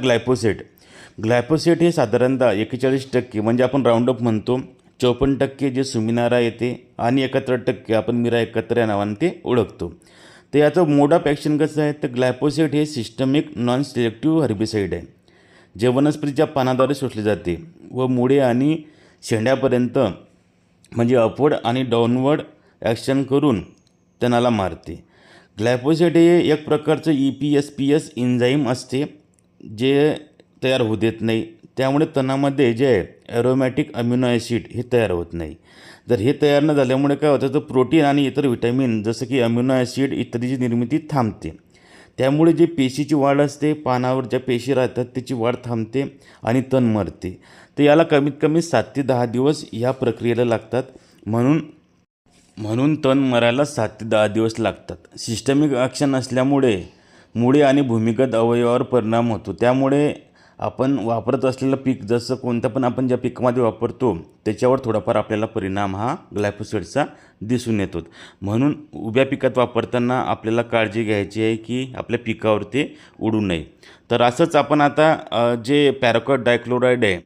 Glyphosate. Glyphosate हे साधारणतः एकेचाळीस टक्के म्हणजे आपण राऊंडअप म्हणतो चौपन्न टक्के जे सुमिनारा येते आणि एकाहत्तर टक्के आपण मिरा एकत्र या नावाने ते ओळखतो. तर याचं मोड ऑफ ॲक्शन कसं आहे? तर ग्लायपोसेट हे सिस्टमिक नॉन सिलेक्टिव्ह हर्बिसाईड आहे जे वनस्पतीच्या पानाद्वारे शोषले जाते व मुळे आणि शेंड्यापर्यंत म्हणजे अपवर्ड आणि डाऊनवर्ड ॲक्शन करून तणाला मारते. ग्लायपोसेट हे एक प्रकारचं E P S P S enzyme असते जे तयार होऊ देत नाही त्यामुळे तणामध्ये जे आहे ॲरोमॅटिक अम्युनो ॲसिड हे तयार होत नाही. जर हे तयार न झाल्यामुळे काय होतं तर प्रोटीन आणि इतर व्हिटॅमिन जसं की अम्युनो ॲसिड इत्यादीची निर्मिती थांबते त्यामुळे जे पेशीची वाढ असते पानावर ज्या पेशी राहतात त्याची वाढ थांबते आणि तण मरते. तर याला कमीत कमी सात ते दहा दिवस ह्या प्रक्रियेला लागतात. म्हणून म्हणून तण मरायला सात ते दहा दिवस लागतात. सिस्टमिक ॲक्शन असल्यामुळे मुळे आणि भूमिगत अवयवावर परिणाम होतो. त्यामुळे आपण वापरत असलेलं पीक जसं कोणतं पण आपण ज्या पिकामध्ये वापरतो त्याच्यावर थोडाफार आपल्याला परिणाम हा ग्लायफोसेटचा दिसून येतो. म्हणून उभ्या पिकात वापरताना आपल्याला काळजी घ्यायची आहे की आपल्या पिकावर ते उडू नये. तर असंच आपण आता जे पॅराकॉट डायक्लोराईड आहे